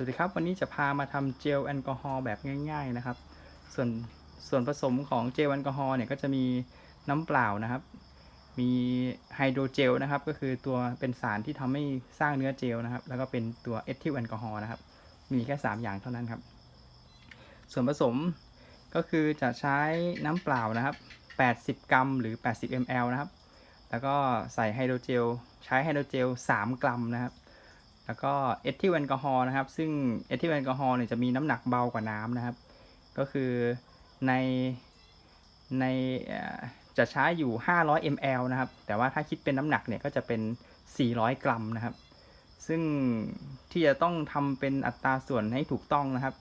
วัสดีครับวันนี้จะพามาทำเจลแอลกอฮอล์แบบง่าย ๆนะครับ ส่วนส่วนผสมของเจลแอลกอฮอล์เนี่ยก็จะมีน้ำเปล่านะครับ มีไฮโดรเจลนะครับ ก็คือตัวเป็นสารที่ทำให้สร้างเนื้อเจลนะครับ แล้วก็เป็นตัวเอทิลแอลกอฮอล์นะครับ มีแค่ 3 อย่างเท่านั้นครับ ส่วนผสมก็คือจะใช้น้ำเปล่านะครับ 80 กรัมหรือ 80 ml นะครับ แล้วก็ใส่ไฮโดรเจล ใช้ไฮโดรเจล 3 กรัมนะครับ แล้วก็เอทิลแอลกอฮอล์นะครับ ซึ่งเอทิลแอลกอฮอล์เนี่ยจะมีน้ำหนักเบากว่าน้ำนะครับ ก็คือในในจะใช้อยู่ 500 ml นะครับ แต่ว่าถ้าคิดเป็นน้ำหนักเนี่ยก็จะเป็น 400 กรัมนะครับ ซึ่งที่จะต้องทำเป็นอัตราส่วนให้ถูกต้องนะครับ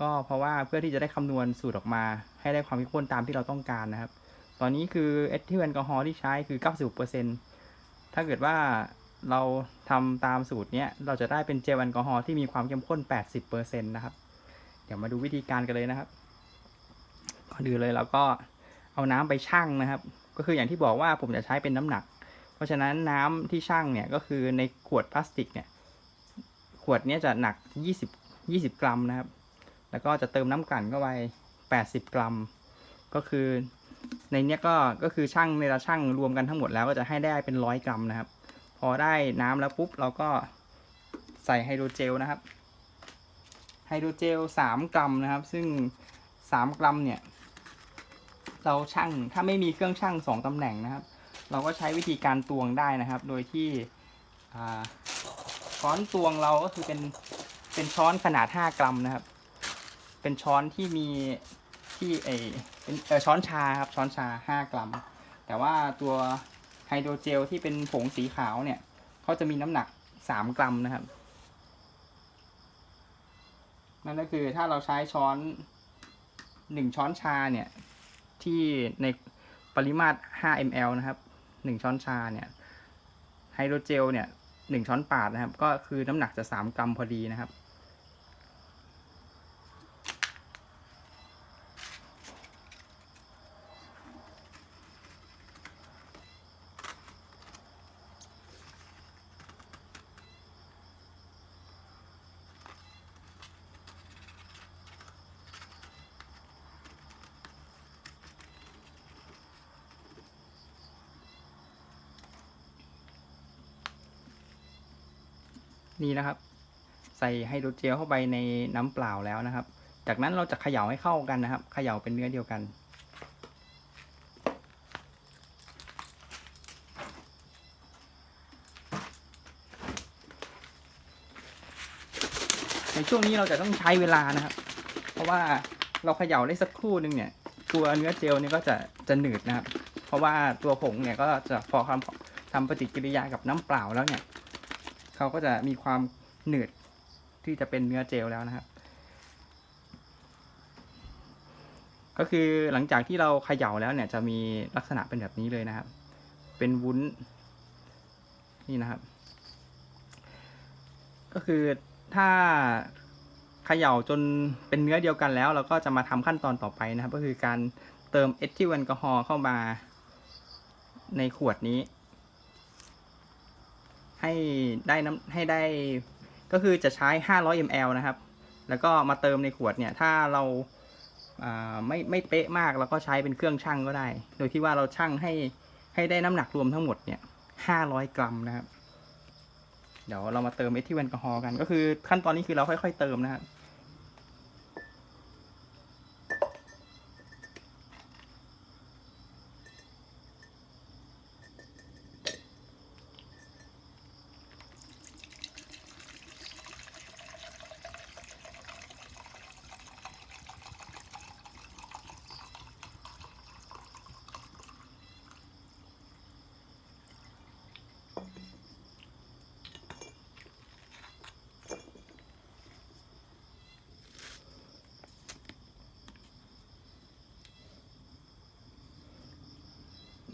ก็เพราะว่าเพื่อที่จะได้คำนวณสูตรออกมา ให้ได้ความเข้มข้นตามที่เราต้องการนะครับ ตอนนี้คือเอทิลแอลกอฮอล์ที่ใช้คือ96%ถ้าเกิดว่า เราทำตามสูตรเนี้ยเราจะได้เป็นเจลแอลกอฮอล์ที่มีความเข้มข้น 80%นะครับ เดี๋ยวมาดูวิธีการกันเลยนะครับ ก่อนอื่นเลยเราก็เอาน้ำไปชั่งนะครับ ก็คืออย่างที่บอกว่าผมจะใช้เป็นน้ำหนัก เพราะฉะนั้นน้ำที่ชั่งเนี่ยก็คือในขวดพลาสติกเนี่ย ขวดเนี้ยจะหนัก 20 20 กรัมนะครับ แล้วก็จะเติมน้ำกลั่นเข้าไป 80 กรัม ก็คือในเนี้ยก็ ก็คือช่างในละช่างรวมกันทั้งหมดแล้วก็จะให้ได้เป็นร้อยกรัมนะครับ พอได้น้ำแล้วปุ๊บเราก็ใส่ไฮโดรเจลนะครับ ไฮโดรเจล 3 กรัมนะครับ ซึ่ง 3 กรัมเนี่ย เราช่างถ้าไม่มีเครื่องช่าง2ตำแหน่งนะครับ เราก็ใช้วิธีการตวงได้นะครับ โดยที่ช้อนตวงเราก็คือเป็นเป็นช้อนขนาด 5 กรัมนะครับ เป็นช้อนที่มีที่เออเป็นเออช้อนชาครับช้อนชา 5 กรัม แต่ว่าตัว ไฮโดรเจลที่เป็นผงสีขาวเนี่ยเขาจะมีน้ำหนัก3กรัมนะครับ นั่นก็คือถ้าเราใช้ช้อน1ช้อนชาเนี่ย ที่ในปริมาตร 5 ml นะครับ 1 ช้อนชาเนี่ยไฮโดรเจลเนี่ย 1 ช้อนปาดนะครับ ก็คือน้ำหนักจะ 3 กรัมพอดีนะครับ นี่นะครับ ใส่ไฮโดรเจลเข้าไปในน้ำเปล่าแล้วนะครับ จากนั้นเราจะเขย่าให้เข้ากันนะครับ เขย่าเป็นเนื้อเดียวกัน ในช่วงนี้เราจะต้องใช้เวลานะครับ เพราะว่าเราเขย่าได้สักครู่นึงเนี่ย ตัวเนื้อเจลเนี่ยก็จะจะหนืดนะครับ เพราะว่าตัวผงเนี่ยก็จะพอทำทำปฏิกิริยากับน้ำเปล่าแล้วเนี่ย เขาก็จะมีความหนืดที่จะเป็นเนื้อเจลแล้วนะครับ ก็คือหลังจากที่เราเขย่าแล้วเนี่ยจะมีลักษณะเป็นแบบนี้เลยนะครับ เป็นวุ้น นี่นะครับ ก็คือถ้าเขย่าจนเป็นเนื้อเดียวกันแล้ว เราก็จะมาทำขั้นตอนต่อไปนะครับ ก็คือการเติมเอทิลแอลกอฮอล์เข้ามาในขวดนี้ ให้ได้น้ำให้ได้ก็คือจะใช้ 500 ml นะครับ แล้วก็มาเติมในขวดเนี่ย ถ้าเราไม่ไม่เป๊ะมากเราก็ใช้เป็นเครื่องชั่งก็ได้ โดยที่ว่าเราชั่งให้ให้ได้น้ำหนักรวมทั้งหมดเนี่ย 500 กรัมนะครับ เดี๋ยวเรามาเติมเอทิลแอลกอฮอล์กัน ก็คือขั้นตอนนี้คือเราค่อย ๆ เติมนะครับ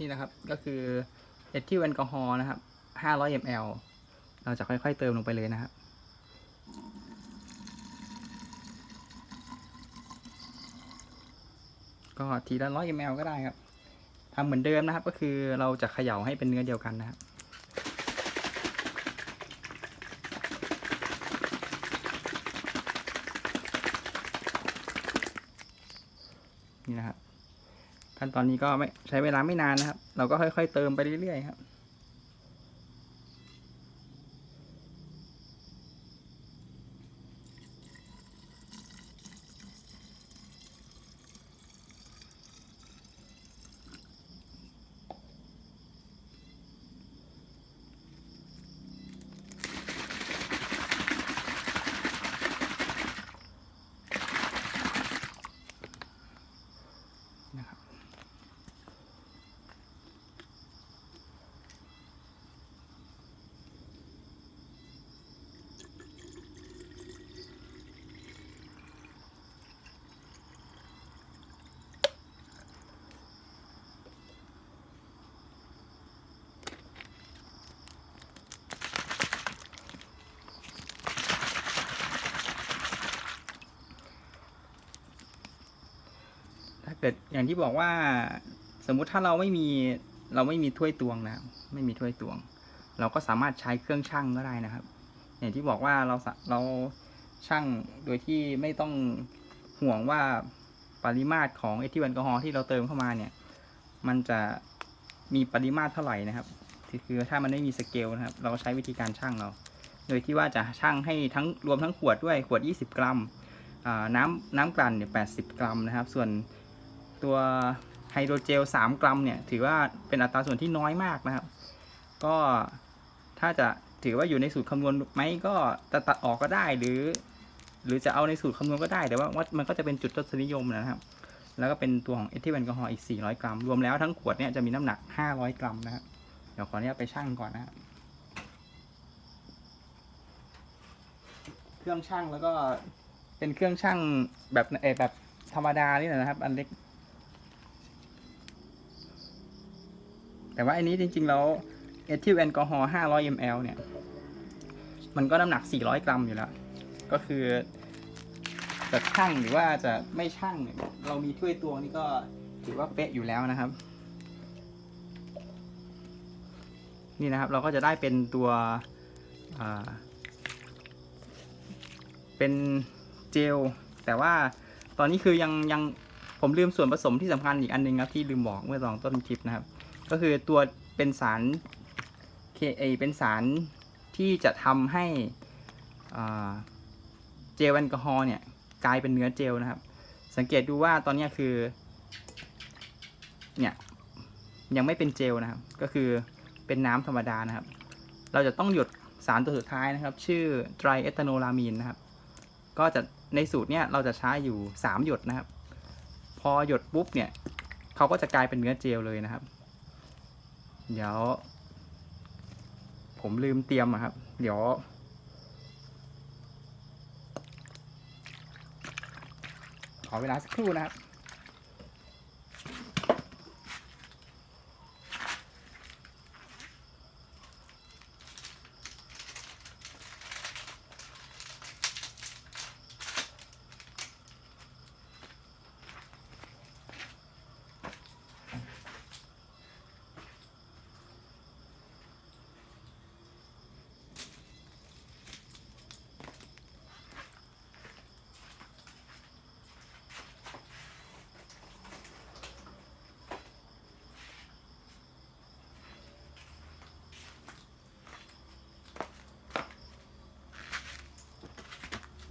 นี่นะครับ ก็คือเอทิลแอลกอฮอล์นะครับ 500 ml เราจะค่อยๆเติมลงไปเลยนะครับก็ทีละ100 ml ก็ได้ครับทำเหมือนเดิมนะครับ ก็คือเราจะเขย่าให้เป็นเนื้อเดียวกันนะครับ นี่นะครับ ขั้น ตอนนี้ก็ไม่ใช้เวลาไม่นานนะครับ เราก็ค่อย ๆ เติมไปเรื่อยๆครับ ถ้าเกิดอย่างที่บอกว่าสมมุติถ้าเราไม่มีเราไม่มีถ้วยตวงนะไม่มีถ้วยตวง เราก็สามารถใช้เครื่องชั่งก็ได้นะครับ อย่างที่บอกว่าเราเราชั่งโดยที่ไม่ต้องห่วงว่าปริมาตรของเอทิลแอลกอฮอล์ที่เราเติมเข้ามาเนี่ย มันจะมีปริมาตรเท่าไหร่นะครับคือถ้ามันไม่มีสเกลนะครับ เราก็ใช้วิธีการชั่งเรา โดยที่ว่าจะชั่งให้ทั้งรวมทั้งขวดด้วยขวด 20 กรัมน้ำน้ำกลั่นเนี่ย80 กรัมนะครับ ส่วน ตัวไฮโดรเจล 3 กรัมเนี่ย ถือว่าเป็นอัตราส่วนที่น้อยมากนะครับ ก็ถ้าจะถือว่าอยู่ในสูตรคำนวณไหมก็จะตัดออกก็ได้หรือ หรือจะเอาในสูตรคำนวณก็ได้ แต่ว่ามันก็จะเป็นจุดทศนิยมนะครับ แล้วก็เป็นตัวของเอทิลแอลกอฮอล์อีก 400 กรัม รวมแล้วทั้งขวดเนี่ยจะมีน้ำหนัก 500 กรัมนะครับเดี๋ยวขออนุญาตไปชั่งก่อนนะครับเครื่องชั่งแล้วก็เป็นเครื่องชั่งแบบเอแบบธรรมดานี่แหละนะครับ อันเล็ก แต่ว่าอันนี้จริงๆ แล้วเอทิลแอลกอฮอล์500 ml เนี่ย มันก็น้ำหนัก 400 กรัมอยู่แล้ว ก็คือจะชั่งหรือว่าจะไม่ชั่งเนี่ยเรามีถ้วยตวงนี่ก็ถือว่าเป๊ะอยู่แล้วนะครับ นี่นะครับเราก็จะได้เป็นตัวเป็นเจล แต่ว่าตอนนี้คือยังยังผมลืมส่วนผสมที่สำคัญอีกอันหนึงครับที่ลืมบอกเมื่อตอนต้นคลิปนะครับ ก็คือตัวเป็นสารเคเอเป็นสารที่จะทำให้เจลแอลกอฮอล์เนี่ยกลายเป็นเนื้อเจลนะครับ สังเกตดูว่าตอนนี้คือเนี่ยยังไม่เป็นเจลนะครับ ก็คือเป็นน้ำธรรมดานะครับ เราจะต้องหยดสารตัวสุดท้ายนะครับ ชื่อไตรเอทานอลามีนนะครับ ก็จะในสูตรเนี้ยเราจะใช้อยู่ 3 หยดนะครับ พอหยดปุ๊บเนี่ยเขาก็จะกลายเป็นเนื้อเจลเลยนะครับ เดี๋ยว ผมลืมเตรียมอะครับ เดี๋ยว ขอเวลาสักครู่นะครับ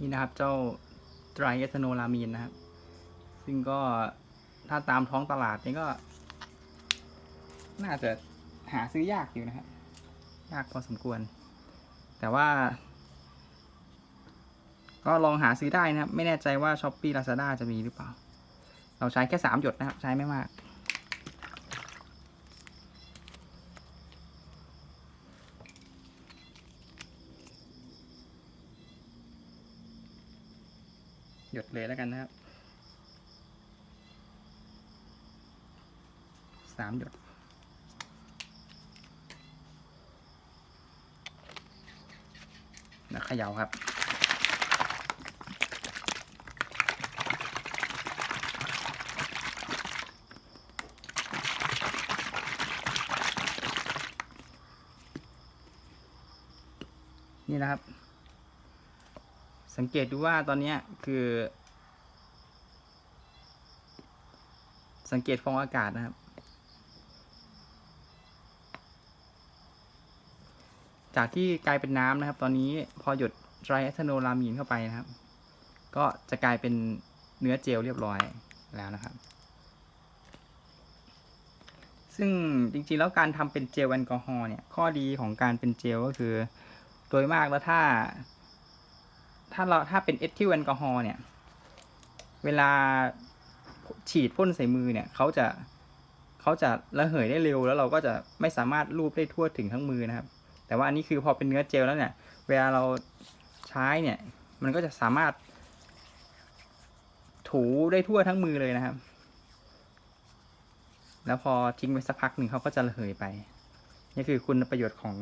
นี่นะครับเจ้าไตรเอทานอลามีนนะครับ ซึ่งก็ถ้าตามท้องตลาดนี่ก็ น่าจะหาซื้อยากอยู่นะครับ ยากพอสมควร แต่ว่า ก็ลองหาซื้อได้นะครับ ไม่แน่ใจว่า s h อ p e e Lazada จะมีหรือเปล่า เราใช้แค่สามหยดนะครับ ใช้ไม่มาก หยดเลยแล้วกันนะครับสามหยด แล้วเขย่าครับ นี่นะครับ สังเกตดูว่าตอนนี้คือ สังเกตฟองอากาศนะครับ จากที่กลายเป็นน้ำนะครับ ตอนนี้พอหยดไตรแอทโนลามีนเข้าไปนะครับ ก็จะกลายเป็นเนื้อเจลเรียบร้อยแล้วนะครับ ซึ่งจริงๆแล้วการทำเป็นเจลแอลกอฮอล์เนี่ย ข้อดีของการเป็นเจลก็คือ โดยมากแล้วถ้า ถ้าเราถ้าเป็นเอทิลแอลกอฮอล์เนี่ย เวลาฉีดพ่นใส่มือเนี่ยเขาจะเขาจะระเหยได้เร็ว แล้วเราก็จะไม่สามารถลูบได้ทั่วถึงทั้งมือนะครับ แต่ว่าอันนี้คือพอเป็นเนื้อเจลแล้วเนี่ย เวลาเราใช้เนี่ย มันก็จะสามารถ ถูได้ทั่วทั้งมือเลยนะครับ แล้วพอทิ้งไว้สักพักหนึ่งเขาก็จะระเหยไป นี่คือคุณประโยชน์ของ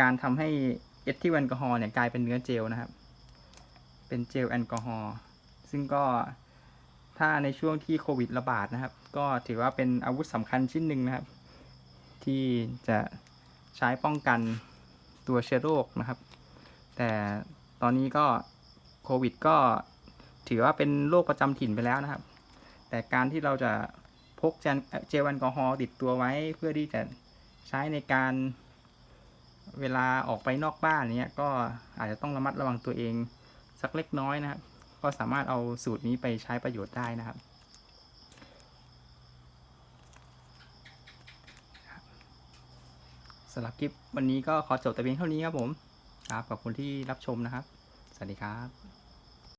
การทำให้เอทิลแอลกอฮอล์เนี่ยกลายเป็นเนื้อเจลนะครับ เป็นเจลแอลกอฮอล์ซึ่งก็ถ้าในช่วงที่โควิดระบาดนะครับ ก็ถือว่าเป็นอาวุธสำคัญชิ้นหนึ่งนะครับ ที่จะใช้ป้องกันตัวเชื้อโรคนะครับ แต่ตอนนี้ก็โควิดก็ถือว่าเป็นโรคประจำถิ่นไปแล้วนะครับ แต่การที่เราจะพกเจลแอลกอฮอล์ติดตัวไว้เพื่อที่จะใช้ในการเวลาออกไปนอกบ้านเนี้ยก็อาจจะต้องระมัดระวังตัวเอง สักเล็กน้อยนะครับ ก็สามารถเอาสูตรนี้ไปใช้ประโยชน์ได้นะครับ สำหรับคลิปวันนี้ก็ขอจบแต่เพียงเท่านี้ครับผม ครับขอบคุณที่รับชมนะครับ สวัสดีครับ